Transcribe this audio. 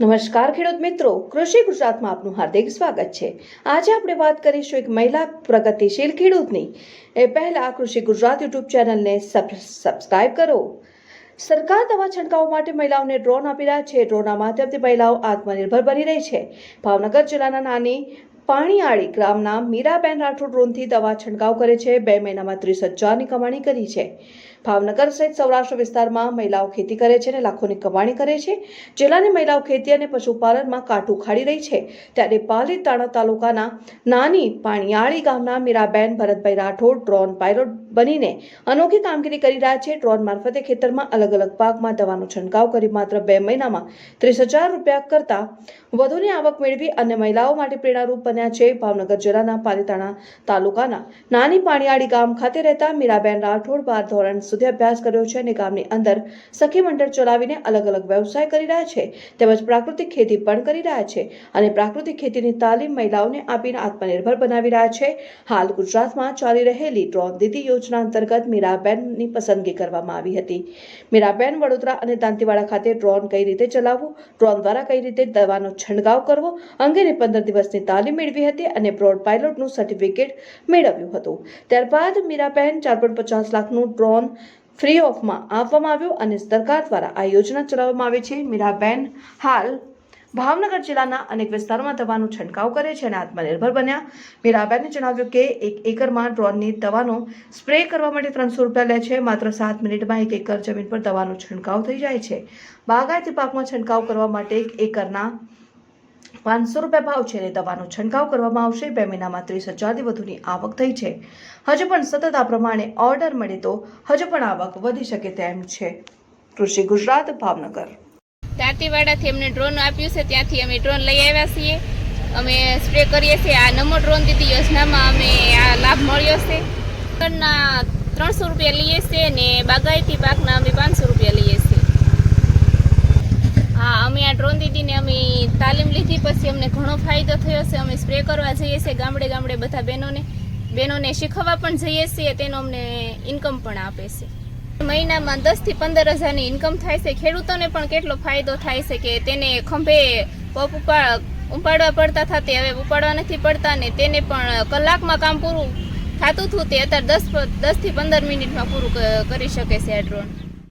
નમસ્કાર ખેડૂત મિત્રો, કૃષિ ગુજરાતમાં આપનું હાર્દિક સ્વાગત છે. આજે આપણે વાત કરીશું એક મહિલા પ્રગતિશીલ ખેડૂતની. એ પહેલા કૃષિ ગુજરાત યુટ્યુબ ચેનલને સબ- સબસ્ક્રાઇબ કરો. સરકાર દવા છંટકાવ માટે મહિલાઓને ડ્રોન આપી રહ્યા છે. ડ્રોનના માધ્યમથી મહિલાઓ આત્મનિર્ભર બની રહી છે. ભાવનગર જિલ્લાના નાની પાણીયાળી ગ્રામના મીરાબેન રાઠોડ ડ્રોનથી દવા છંટકાવ કરે છે. બે મહિનામાં ત્રીસ હજારની કમાણી કરી છે. ભાવનગર સહિત સૌરાષ્ટ્ર વિસ્તારમાં મહિલાઓ ખેતી કરે છે અને લાખોની કમાણી કરે છે. જિલ્લાની મહિલાઓ ખેતી અને પશુપાલનમાં કાઠું ખાડી રહી છે. ત્યારે પાલી તાણા તાલુકાના નાની પાણીયાળી ગામના મીરાબેન ભરતભાઈ રાઠોડ ડ્રોન પાયલોટ બનીને અનોખી કામગીરી કરી રહ્યા છે. ડ્રોન મારફતે ખેતરમાં અલગ અલગ પાકમાં દવાનો છંટકાવ કરી માત્ર બે મહિનામાં ત્રીસ હજાર રૂપિયા કરતા વધુની આવક મેળવી અન્ય મહિલાઓ માટે પ્રેરણારૂપ બન્યા છે. ભાવનગર જિલ્લાના પાલીતાણા તાલુકાના નાની પાણીયાળી ગામ ખાતે રહેતા મીરાબેન રાઠોડ બાર ધોરણ સુધી અભ્યાસ કર્યો છે અને ગામની અંદર સખી મંડળ ચલાવીને અલગ અલગ વ્યવસાય કરી રહ્યા છે. તેમજ પ્રાકૃતિક ખેતી પણ કરી રહ્યા છે અને પ્રાકૃતિક ખેતીની તાલીમ મહિલાઓને આપીને આત્મનિર્ભર બનાવી રહ્યા છે. હાલ ગુજરાતમાં ચાલી રહેલી ડ્રોન દીદી યોજના અંતર્ગત મીરાબેનની પસંદગી કરવામાં આવી હતી. મીરાબેન વડોદરા અને દાંતીવાડા ખાતે ડ્રોન કઈ રીતે ચલાવવું, ડ્રોન દ્વારા કઈ રીતે દવાનો છંટકાવ કરવો અંગેની પંદર દિવસની તાલીમ મેળવી હતી અને બ્રોડ પાયલોટનું સર્ટિફિકેટ મેળવ્યું હતું. ત્યારબાદ મીરાબેન ચાર પોઈન્ટ પચાસ લાખનું ડ્રોન ફ્રી ઓફમાં આપવામાં આવ્યું અને સરકાર દ્વારા આ યોજના ચલાવવામાં આવે છે. મીરાબેન હાલ ભાવનગર જિલ્લાના અનેક વિસ્તારોમાં દવાનો છંટકાવ કરે છે અને આત્મનિર્ભર બન્યા. મીરાબેને જણાવ્યું કે એક એકરમાં ડ્રોનની દવાનો સ્પ્રે કરવા માટે ત્રણસો રૂપિયા લે છે. માત્ર સાત મિનિટમાં એક એકર જમીન પર દવાનો છંટકાવ થઈ જાય છે. બાગાયતી પાકમાં છંટકાવ કરવા માટે એક એકરના પાંચસો રૂપિયા ભાવ છે અને દવાનો છંટકાવ કરવામાં આવશે. બે મહિનામાં ત્રીસ હજારથી વધુની આવક થઈ છે. હજુ પણ સતત આ પ્રમાણે ઓર્ડર મળે તો હજુ પણ આવક વધી શકે તેમ છે. કૃષિ ગુજરાત, ભાવનગર. દાંતીવાડાથી અમને ડ્રોન આપ્યું છે, ત્યાંથી અમે ડ્રોન લઈ આવ્યા છીએ. અમે સ્પ્રે કરીએ છીએ. આ નમો ડ્રોન દીદી યોજનામાં અમે આ લાભ મળ્યો છે. ડ્રોનના ત્રણસો રૂપિયા લઈએ છીએ ને બાગાયતી પાકના અમે પાંચસો રૂપિયા લઈએ છીએ. હા, અમે આ ડ્રોન દીદીને અમે તાલીમ લીધી, પછી અમને ઘણો ફાયદો થયો છે. અમે સ્પ્રે કરવા જઈએ છીએ ગામડે ગામડે બધા બહેનોને. બહેનોને શીખવવા પણ જઈએ છીએ, તેનો અમને ઇન્કમ પણ આપે છે. મહિનામાં દસથી પંદર હજારની ઇન્કમ થાય છે. ખેડૂતોને પણ કેટલો ફાયદો થાય છે કે તેને ખંભે પપ ઉપા ઉપાડવા પડતા હતા, તે હવે ઉપાડવા નથી પડતા ને તેને પણ કલાકમાં કામ પૂરું થતું હતું. તે અત્યારે દસ દસથી પંદર મિનિટમાં પૂરું કરી શકે છે આ ડ્રોન